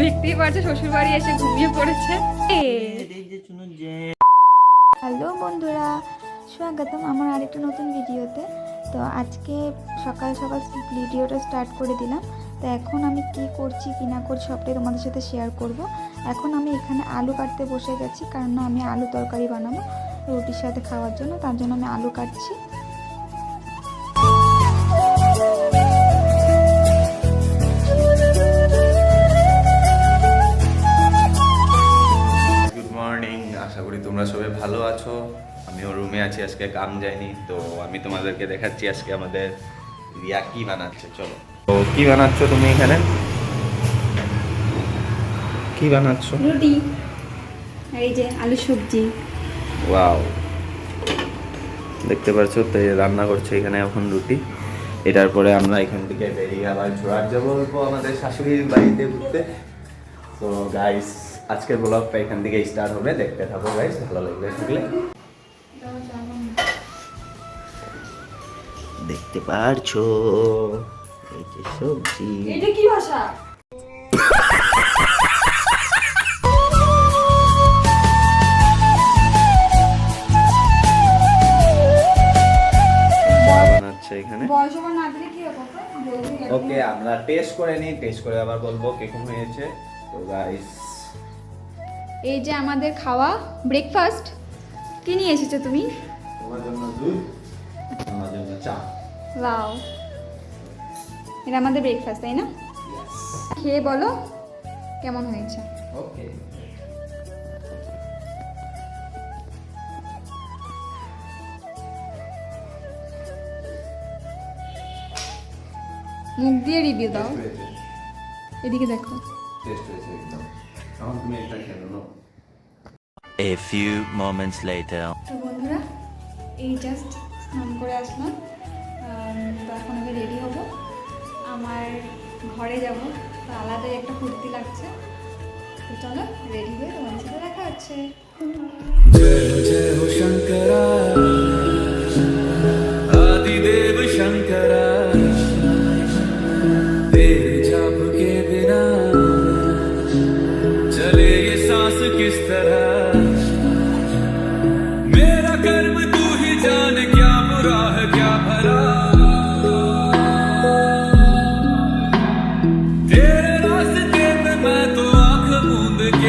দেখতেই পারছ শ্বশুর বাড়ি এসে ঘুমিয়ে পড়েছে। হ্যালো বন্ধুরা স্বাগতম আমার আরেকটা নতুন ভিডিওতে। তো আজকে সকাল সকাল ভিডিওটা স্টার্ট করে দিলাম। তো এখন আমি কি করছি কি না করছি সবটাই তোমাদের সাথে শেয়ার করব। এখন আমি এখানে আলু কাটতে বসে গেছি কারণ না আমি আলু তরকারি বানাবো রুটির সাথে খাওয়ার জন্য তার জন্য আমি আলু কাটছি। আজকে কাম যাইনি তো আমি তোমাদেরকে দেখাচ্ছি আজকে আমাদের রিয়া কি বানাচ্ছে চলো। তো কি বানাচ্ছ তুমি এখানে? কি বানাচ্ছ? রুটি। এই যে আলু সবজি। ওয়াও। দেখতে পাচ্ছ তো এই রান্না করছে এখানে এখন রুটি। এটার পরে আমরা এখান থেকে বেরিয়ে আবার ছোড়ার যাব অল্প আমাদের শাশুড়ির বাড়িতে ঘুরতে। তো গাইস আজকের ব্লগটা এখান থেকে স্টার্ট হবে। দেখতে থাকো গাইস ভালো লাগবে থাকলে। দেখতে পারছ? এই যে সবজি। এটা কি ভাষা? এখানে। ওকে আমরা টেস্ট করে নিই টেস্ট করে আবার বলব কীরকম হয়েছে। তো গাইস এই যে আমাদের খাওয়া ব্রেকফাস্ট কি নিয়ে এসেছ তুমি? তোমার জন্য দুধ আমার জন্য চা। ওয়াও। এটা আমাদের ব্রেকফাস্ট তাই না? খেয়ে বলো কেমন হয়েছে। ওকে মুখ দিয়ে রিভিউ দাও। এদিকে দেখো। টেস্ট হয়েছে একদম। এখন তুমি এটা খেয়ে নাও। A few moments later. তো বন্ধুরা এই জাস্ট স্নান করে আসলাম আম, তো এখন আমি রেডি হব আমার ঘরে যাব তো আলাদাই একটা ফুর্তি লাগছে তো চলো রেডি হয়ে তোমার সাথে দেখা হচ্ছে आदिदेव शंकरा तेरे जाप के बिना चले ये सांस किस तरह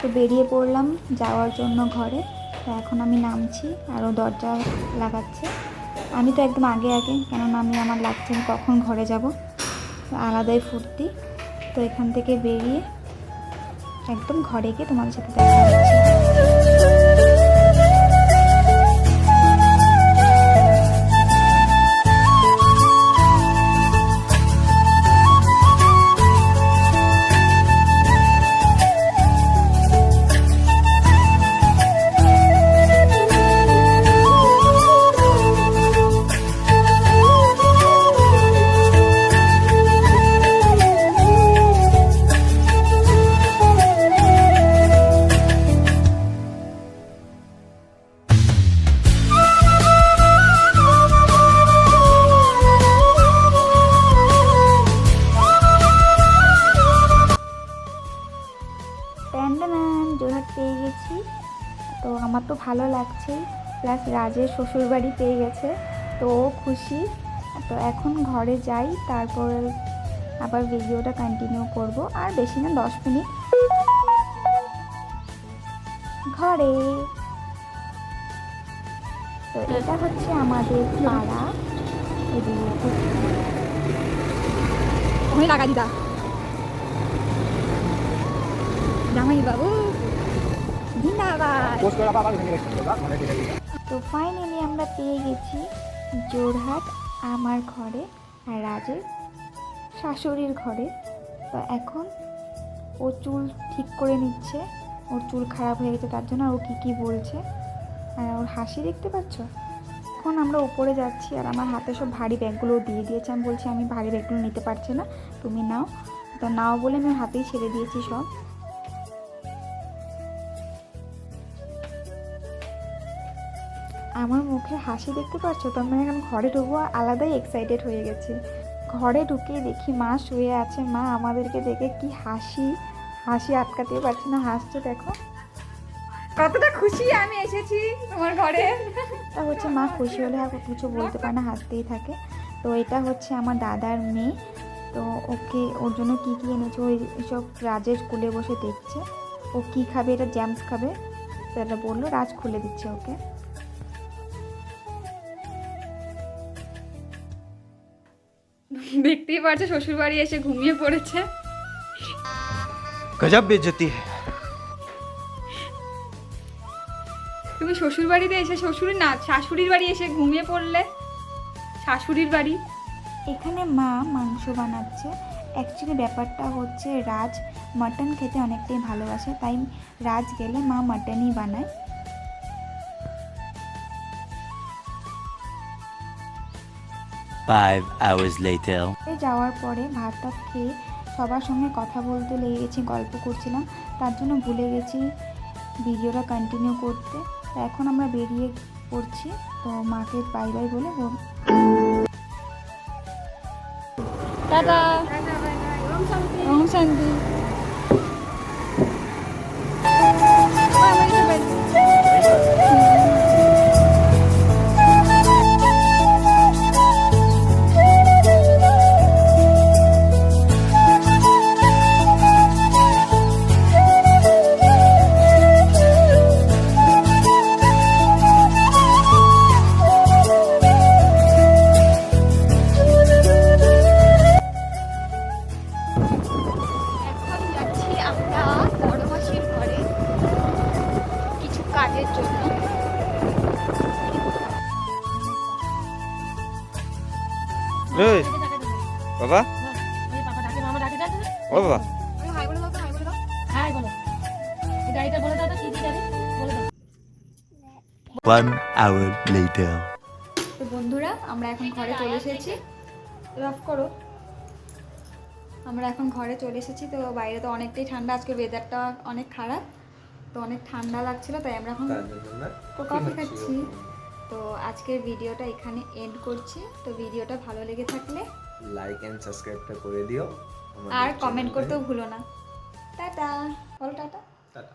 তো বেরিয়ে পড়লাম যাওয়ার জন্য ঘরে। তো এখন আমি নামছি আরও দরজা লাগাচ্ছে। আমি তো একদম আগে আগে, কেননা আমি আমার লাগছে আমি কখন ঘরে যাব। আলাদাই ফুর্তি। তো এখান থেকে বেরিয়ে একদম ঘরে গিয়ে তোমাদের সাথে দেখা হচ্ছে। প্যান্ডানান জোরহাট পেয়ে গেছি। তো আমার তো ভালো লাগছেই প্লাস রাজের শ্বশুরবাড়ি পেয়ে গেছে। তো খুশি। তো এখন ঘরে যাই, তারপর আবার ভিডিওটা কন্টিনিউ করব। আর বেশি না, দশ মিনিট। ঘরে। তো এটা হচ্ছে আমাদের পাড়া। এদিকে লাগা দিদা জামাই বাবু জিন্দাবাদ তো ফাইনালি আমরা পেয়ে গেছি জোরহাট আমার ঘরে আর রাজের শাশুড়ির ঘরে। তো এখন ও চুল ঠিক করে নিচ্ছে, ওর চুল খারাপ হয়ে গেছে, তার জন্য ও কী কী বলছে? আর ওর হাসি দেখতে পাচ্ছ? এখন আমরা উপরে যাচ্ছি আর আমার হাতে সব ভারী ব্যাগগুলো দিয়ে দিয়েছে। আমি বলছি, আমি ভারী ব্যাগগুলো নিতে পারছি না, তুমি নাও। তো নাও বলে আমি হাতেই ছেড়ে দিয়েছি সব। আমার মুখে হাসি দেখতে পাচ্ছ? তো আমি এখন ঘরে ঢুকবো আলাদাই এক্সাইটেড হয়ে গেছি। ঘরে ঢুকে দেখি মা শুয়ে আছে। মা আমাদেরকে দেখে কি হাসি হাসি আটকাতেই পারছি না। হাসছে দেখো। কতটা খুশি আমি এসেছি তোমার ঘরে। তা হচ্ছে মা খুশি হলে আর কিছু বলতে পারে না হাসতেই থাকে। তো এটা হচ্ছে আমার দাদার মেয়ে। তো ওকে ওর জন্য কী কী এনেছে? ওই সব রাজের স্কুলে বসে দেখছে। ও কী খাবে? এটা জ্যামস খাবে। সেটা বলল রাজ খুলে দিচ্ছে ওকে। দেখতেই পারছ শ্বশুর বাড়ি এসে ঘুমিয়ে পড়েছে। গজব বেজতি তুমি শ্বশুর বাড়িতে এসে শ্বশুরের না শাশুড়ির বাড়ি এসে ঘুমিয়ে পড়লে? শাশুড়ির বাড়ি? এখানে মা মাংস বানাচ্ছে। অ্যাকচুয়ালি ব্যাপারটা হচ্ছে রাজ মাটন খেতে অনেকটাই ভালোবাসে তাই রাজ গেলে মা মাটনই বানায়। Five hours later. এই যাওয়ার পরে ভাত টাত খেয়ে সবার সঙ্গে কথা বলতে লেগে গেছি গল্প করছিলাম। তার জন্য ভুলে গেছি ভিডিওটা কন্টিনিউ করতে। তো এখন আমরা বেরিয়ে পড়ছি। তো মাকে বাই বাই বলে বল- টাটা। ওম শান্তি। বাবা ও বাবা। One hour later. তো বন্ধুরা আমরা এখন ঘরে চলে এসেছি। রফ করো। আমরা এখন ঘরে চলে এসেছি তো বাইরে তো অনেকটাই ঠান্ডা। আজকে ওয়েদারটা অনেক খারাপ তো অনেক ঠান্ডা লাগছিল তাই আমরা এখন কফি খাচ্ছি। তো আজকের ভিডিওটা এখানে এন্ড করছি। তো ভিডিওটা ভালো লেগে থাকলে লাইক এন্ড সাবস্ক্রাইবটা করে দিও আর কমেন্ট করতেও ভুলো না। টাটা বলো টাটা। টাটা।